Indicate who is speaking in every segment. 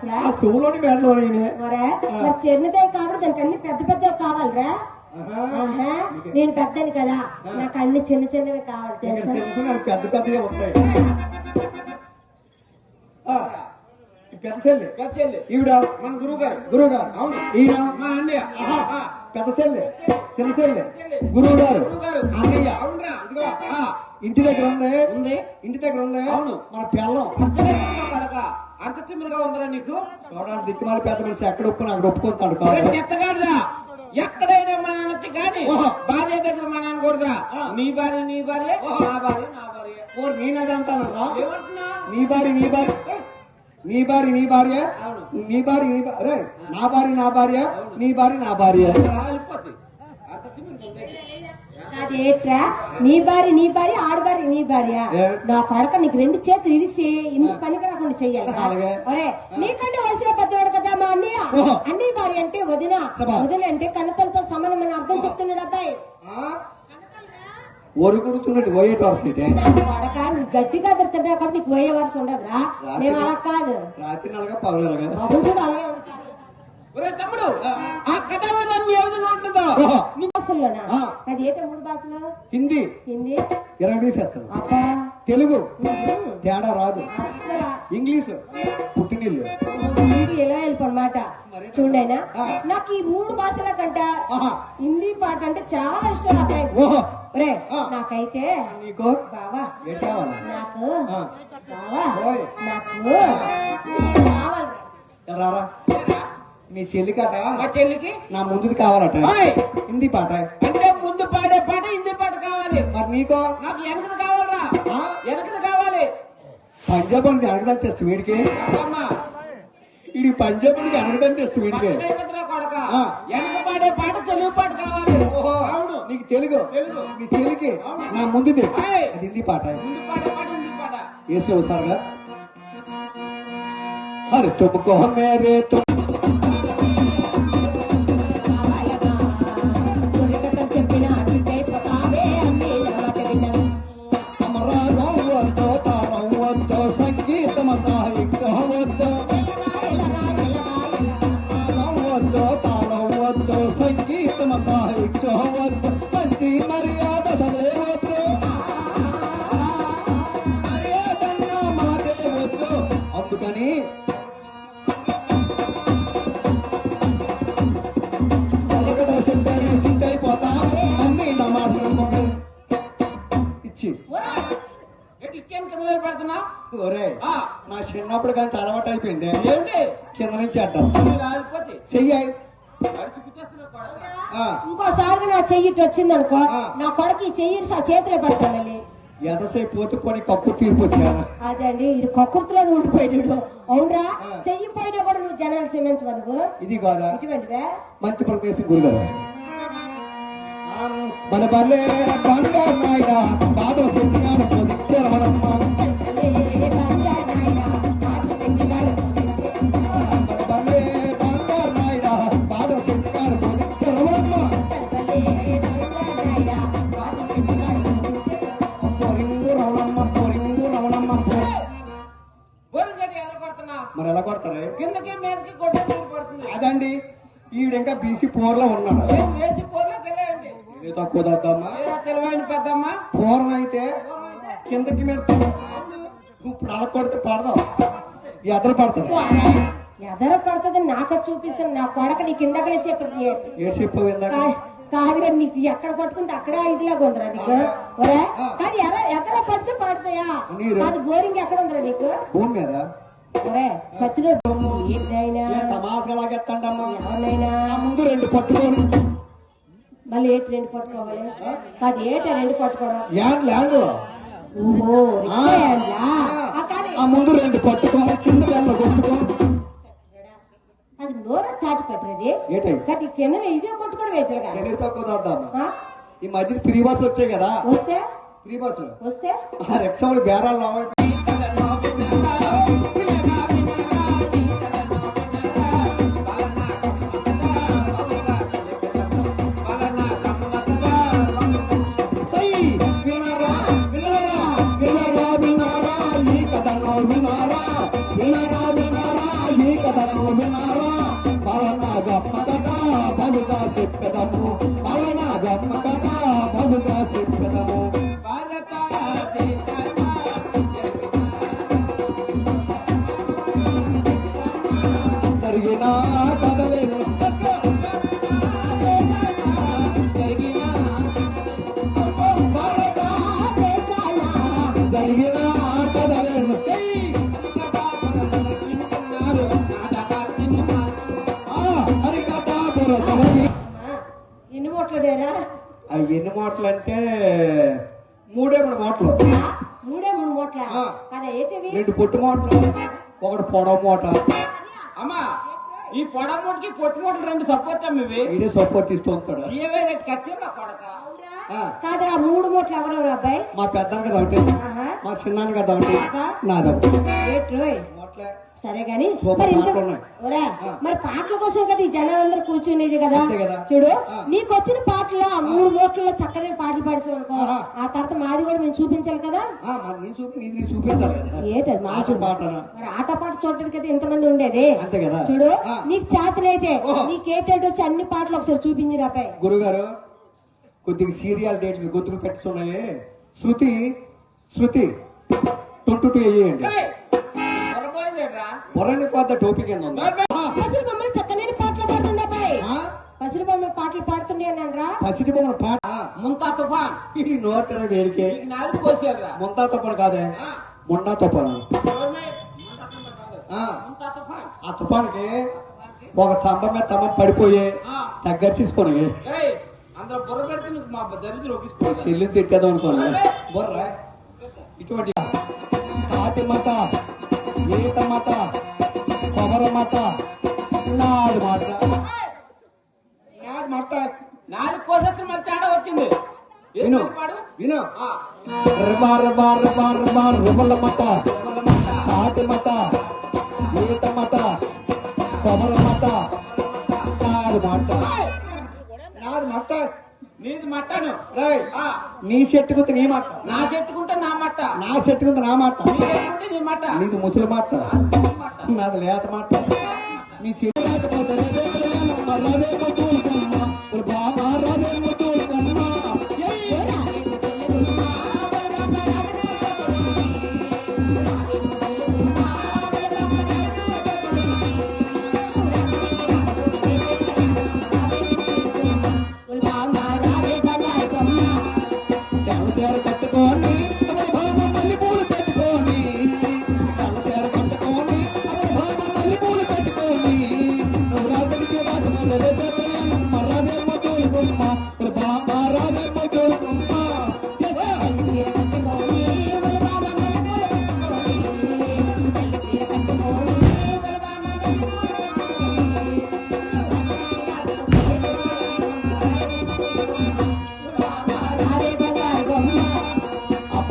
Speaker 1: బాసులా
Speaker 2: ఆ చెవులోని
Speaker 1: మరే మరి చిన్నదే కాబట్టి దానికి అన్ని పెద్ద పెద్దవి కావాలిరా? ఆహా, నేను పెద్దని కదా. నాకు అన్ని చిన్న చిన్నవి కావాలి తెలుసా?
Speaker 2: పెద్ద పెద్దగా ఉంటాయి. ఆ, ఈ పెద్ద సెల్లి.
Speaker 3: పెద్ద చెల్లి
Speaker 2: ఈవిడ?
Speaker 3: మన గురువు గారు
Speaker 2: గురువు గారు
Speaker 3: అవును.
Speaker 2: ఈయన
Speaker 3: మా అన్నయ్య.
Speaker 2: ఆహా, పెద్ద సెల్లి. చిన్న సెల్లి. గురువు గారు
Speaker 3: గురువు గారు
Speaker 2: అన్నయ్య
Speaker 3: అవునరా ఇదిగో
Speaker 2: ఆ, ఇంటి దగ్గర ఉంది.
Speaker 3: ఉంది.
Speaker 2: ఇంటి దగ్గర ఉంది.
Speaker 3: అవును.
Speaker 2: మన పిల్లం.
Speaker 3: పడక. అంత తిమ్మిరిగా ఉందిరా నీకు?
Speaker 2: చూడడానికి దిక్కుమాలి పెద్ద మనిషి ఎక్కడ ఒప్పుకొని అక్కడ ఒప్పుకుంటాడు
Speaker 3: చెత్తగాడిదా? ఎక్కడైనా మా నాన్నకి కానీ. భార్య దగ్గర మా నాన్న కొడుతురా నీ భార్య నీ భార్య నా భార్య నా భార్య.
Speaker 2: ఓ నేనది అంటానరా నీ భార్య నీ భార్య. నీ భార్య నీ భార్య.
Speaker 3: అవును.
Speaker 2: నీ భార్య నీ భార్య. నా భార్య నా భార్య. నీ భార్య నా భార్య
Speaker 3: రాలిపోతుంది అంత తిమ్మిరిగా ఉంది
Speaker 1: అదేట్రా? నీ భార్య నీ భార్య ఆడ భార్య నీ భార్య? నా కొడక నీకు రెండు చేతులు ఇరిసి ఇందుకు పనికి రాకుండా చెయ్యాలి. ఒరే నీకంటే వయసులో పెద్దవాడు కదా మా అన్నయ్య. అన్నయ్య భార్య అంటే వదిన. వదిన అంటే కన్నతలతో సమానమని అర్థం చెప్తున్నాడు అబ్బాయి. గట్టిగా కాబట్టి నీకు పోయే వరుస ఉండదురా. మేము అలా కాదు.
Speaker 2: రాత్రి పగలగా
Speaker 1: అలాగే ఉంది.
Speaker 3: ఒరే తమ్ముడు ఆ? కథావధానం ఏ విధంగా ఉంటుందో?
Speaker 1: భాషల్లోనా
Speaker 2: ఆ.
Speaker 1: అది ఏంటో మూడు భాషలు?
Speaker 2: హిందీ.
Speaker 1: హిందీ.
Speaker 2: ఇరవై తీసేస్తాను తెలుగు. తేడా రాదు. ఇంగ్లీష్. పుట్టినిల్లు.
Speaker 1: హిందీ ఎలా వెళ్ళిపోనమాట? చూడైనా. నాకు ఈ మూడు భాషల కంట. హిందీ పాట అంటే చాలా ఇష్టం అబ్బాయి.
Speaker 2: ఆ.
Speaker 1: నాకైతే
Speaker 2: నీకు?
Speaker 1: బావా. నాకు. బావా. నాకు కావాలి.
Speaker 2: రారా. నీ చెల్లికాట
Speaker 3: మా చెల్లికి?
Speaker 2: నా ముందుది కావాలట. హిందీ పాట.
Speaker 3: అంటే ముందు పాడే పాట హిందీ పాట కావాలి.
Speaker 2: మరి నీకో?
Speaker 3: నాకు వెనకది కావాలరా? వెనకది కావాలి.
Speaker 2: పంజాబ్ అని అడగదని తెస్తు వీడికి. ఇది పంజాబ్ నుంచి అడగదని తెస్తు వీడికి.
Speaker 3: కొడక. వెనక పాడే పాట తెలుగు పాట కావాలి.
Speaker 2: ఓహో
Speaker 3: అవును.
Speaker 2: నీకు తెలుగు?
Speaker 3: తెలుగు.
Speaker 2: నీ చెల్లికి? నా ముందుది. అది హిందీ పాట.
Speaker 3: హిందీ పాట.
Speaker 2: ఒకసారిగా అరే తుమ్కో మేరే తుమ్ చిన్నప్పుడు కానీ అలవాటు అయిపోయింది.
Speaker 3: ఏమిటి?
Speaker 2: కింద నుంచి
Speaker 3: కుట్టేస్తున్నావు కొడక.
Speaker 1: ఇంకోసారి నా చెయ్యి వచ్చింది అనుకో. నా కొడుకు ఈ చెయ్యి ఆ చేతిలో పెడతాను
Speaker 2: ఎంతసేపు పోతే పోనీ కప్పు తీర్పు వచ్చాను
Speaker 1: అదే అండి ఇది కొక్కుర్తిలో ఉండిపోయాడు. అవునరా? చెయ్యి పోయినా కూడా నువ్వు జనాలు క్షమించవు నువ్వు?
Speaker 2: ఇది కాదా?
Speaker 1: ఇటువంటివే?
Speaker 2: మంచి ప్రదేశం గురుగారు. మన బల్లే బంగారు నాయుడ పొదిచ్చారు మనమ్మ. మన ఈవిడ ఇంకా బీసీ పూర్లో ఉన్నాడు ఇది తక్కువ దద్దమ్మా?
Speaker 3: తెలివైన పెద్దమ్మ?
Speaker 2: పూర్వం అయితే కిందకి మీద ఇప్పుడు అలా కొడితే పడదాం ఎదరు పడుతుంది
Speaker 1: ఎదర పడుతుంది నాకు చూపిస్తాను. నా కొడక నీకు ఇందాకనే చెప్పి.
Speaker 2: ఏ? చెప్పు ఇందాక
Speaker 1: కాదుగా నీకు ఎక్కడ పట్టుకుంటే అక్కడే ఐదులాగా ఉందిరా నీకు? ఒరే ఎర ఎదర పడితే పడతాయా. అది బోరింగ్ ఎక్కడ ఉందిరా నీకు?
Speaker 2: భూమి మీద? ఆ ముందు రెండు పట్టుకొని
Speaker 1: మళ్ళీ ఏటి రెండు పట్టుకోవాలి? కాదు ఏటా రెండు పట్టుకోవడం?
Speaker 2: ముందు రెండు పట్టుకొని కింద
Speaker 1: అది నోర తాటి పట్టరేది
Speaker 2: ఏటై?
Speaker 1: కాదు ఇదే కొట్టుకోవడం
Speaker 2: దద్దమ్మా ఈ మధ్య ఫ్రీ బస్సులు వచ్చాయి కదా?
Speaker 1: వస్తే?
Speaker 2: ఫ్రీ బస్సులు.
Speaker 1: వస్తే?
Speaker 2: ఆ రిక్షా బేరాలు వినరా వినరా ఈ కథను వినరా వినరా విన్నారా పవన గమ్మ కథ బలుగా పవన గమ్మ కథ బలుగా
Speaker 3: భారత దేశాన
Speaker 2: అవి ఎన్ని మాటలు అంటే మూడే మూడు మాటలు.
Speaker 1: మూడే? మూడు. కదా ఏంటివి?
Speaker 2: రెండు పొట్టు మాటలు. ఒకటి పొడవు మూట.
Speaker 3: అమ్మా ఈ పొడమూటికి పొట్టుమూటలు రెండు సపోర్ట్ ఇవి?
Speaker 2: ఇదే సపోర్ట్ ఇస్తూ ఉంటాడు.
Speaker 3: ఏవే రేటు కొడక?
Speaker 2: ఆ,
Speaker 1: కాదు ఆ మూడు ఓట్లు ఎవరెవరు అబ్బాయి?
Speaker 2: మా పెద్దానికి అది ఒకటి. మా చిన్నానికి అది ఒకటి.
Speaker 1: అబ్బా. సరే గాని మరి. మరి పాటల కోసం కదా ఈ జనాలందరూ కూర్చునేది కదా
Speaker 2: కదా.
Speaker 1: చూడు. నీకు వచ్చిన పాటలు ఆ మూడు ఓట్లలో చక్కని పాటలు పాడిసావు అనుకో. ఆ తర్వాత మాది కూడా మేము చూపించాలి కదా
Speaker 2: నీకు కదా
Speaker 1: ఏంటది మా?
Speaker 2: పాటనా
Speaker 1: మరి ఆట పాట చూడటానికి అయితే ఇంతమంది ఉండేది
Speaker 2: అంతే కదా
Speaker 1: చూడు. నీకు చేతనైతే. నీకేటట్టు వచ్చి అన్ని పాటలు ఒకసారి చూపించి రాపాయి
Speaker 2: గురుగారు కొద్దిగా సీరియల్ డేట్ మీ గొంతుకు పెట్టున్నాయి శృతి శృతి టూ వేయండి పొరని పోద్ద టోపీ కింద ఉంది?
Speaker 1: పసిడి బొమ్మలు చక్కని పాటలు పాడుతుండే అబ్బాయి పసిడి బొమ్మలు పాటలు
Speaker 2: పాట?
Speaker 3: ముంతా తుఫాన్.
Speaker 2: ఈ నోరు తెర వేడికే
Speaker 3: నీకు నాలుగు కోసేదిరా
Speaker 2: ముంతా తుఫాను కాదే. మొండా తుఫాను. ఆ, తుఫానుకి ఒక స్తంభం మీద స్తంభం పడిపోయి
Speaker 3: ఆ.
Speaker 2: తగ్గర్చేసుకొని
Speaker 3: ఏయ్ అందులో బుర్ర పెడితే మా దరిద్రం ఒప్పిస్తుంది
Speaker 2: చెల్లి తిట్టేద్దాం అనుకోండి బొర్రా? ఇటువంటి తాటి మత ఈత మత కొబ్బర మత నాడు మాట నాడు మాట
Speaker 3: నాలుగు కోసొచ్చిన మళ్ళీ తేడా వచ్చింది.
Speaker 2: విను విను.
Speaker 3: ఆ,
Speaker 2: బార్ బార్ బార్ బార్ రుమల మత. తాటి మత ఈత మత కొబ్బర మత నాడు మాట
Speaker 3: నీది మట్టను
Speaker 2: రాయ్
Speaker 3: ఆ,
Speaker 2: నీ చెట్టుకుంది నీ మాట
Speaker 3: నా చెట్టుకుంటే నా మట్ట
Speaker 2: నా చెట్టుకుంది నా మాట
Speaker 3: నీ చెట్టుకుంటే మట్ట
Speaker 2: నీది ముసలి
Speaker 3: మట్ట.
Speaker 2: నాది లేత మాట నీ చెట్టు లేకపోతే రవే కళ్యాణమ్మ, రవే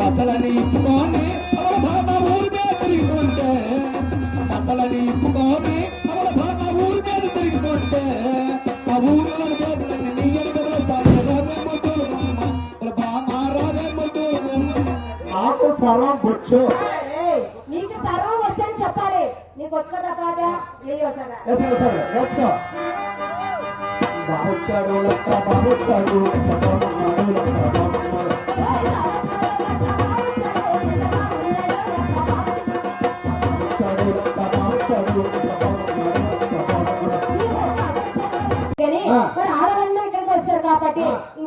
Speaker 2: ఆ బట్టలని ఇప్పుకొని అమల భామ ఊరి మీద తిరుగుతుంటే బట్టలని ఇప్పుకొని అమల భామ ఊరి మీద తిరుగుతుంటే ఆ ఊరిలోని చేతులన్నీ నీ ఎరుగలో రావే మధురమ్మ, ఓ బామ రవే మధురమ్మ. నాకు సరం బొచ్చు
Speaker 1: ఏయ్, నీకు సర్వం వచ్చని చెప్పాలి. నీకు వచ్చు కదా పాట? వేయొసరా
Speaker 2: సరే సరే నేర్చుకో. లెక్క బాబొచ్చాడు లెక్క బాబొచ్చాడు లెక్క.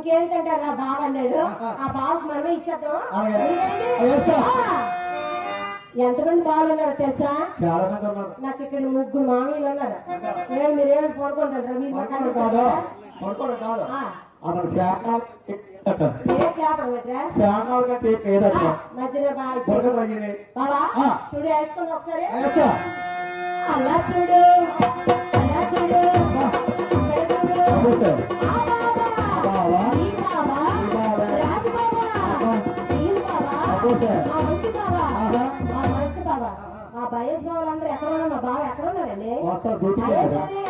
Speaker 1: కాబట్టి
Speaker 2: ఆ.
Speaker 1: ఇంకేంటంటే నా బావ అన్నాడు?
Speaker 2: ఆ.
Speaker 1: బావకు మనమే ఇచ్చేద్దాం ఎంతమంది బావలు ఉన్నారు తెలుసా?
Speaker 2: చాలా మంది ఉన్నారు.
Speaker 1: నాకు ఇక్కడ ముగ్గురు మామయ్యలు ఉన్నారు. నేను మీరేమి పడుకుంటారు? మీరు
Speaker 2: పడుకోవడం కాదు. అతను.
Speaker 1: చూడు వేసుకుంది ఒకసారి. అలా చూడు. అలా చూడు.
Speaker 2: Mata
Speaker 1: é
Speaker 2: a
Speaker 1: boca,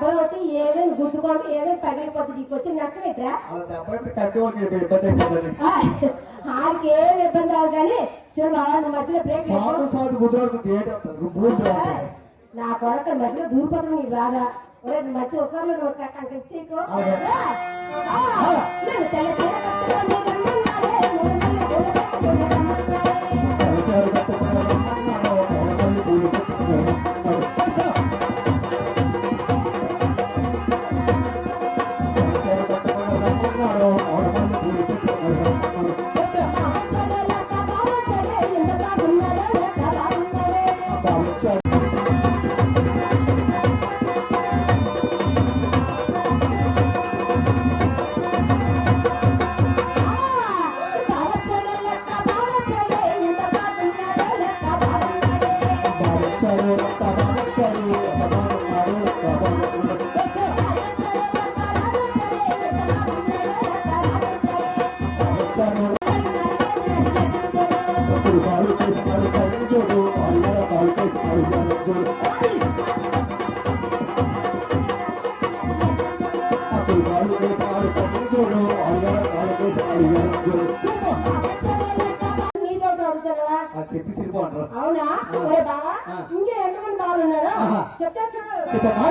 Speaker 1: కొట్టి ఏదైనా గుద్దుకోండి ఏదైనా పగిలిపోతుంది నీకు వచ్చిన నష్టం ఏంట్రా? ఆడికి ఏం ఇబ్బంది అవ్వదు కానీ చూడు నువ్వు మధ్యలో బ్రేక్ నా కొడక మధ్యలో దూరిపోతుంది నీ బాధ. ఒరే మంచి వస్తారు నువ్వు
Speaker 2: అలాగే.
Speaker 1: నేను తెల్ల
Speaker 2: చెప్పి సిరిపో అంటారు.
Speaker 1: అవునా? బావా. ఇంకే ఎంతమంది బావులు ఉన్నారు. చెప్తా చూడు
Speaker 2: చెప్పమ్మా.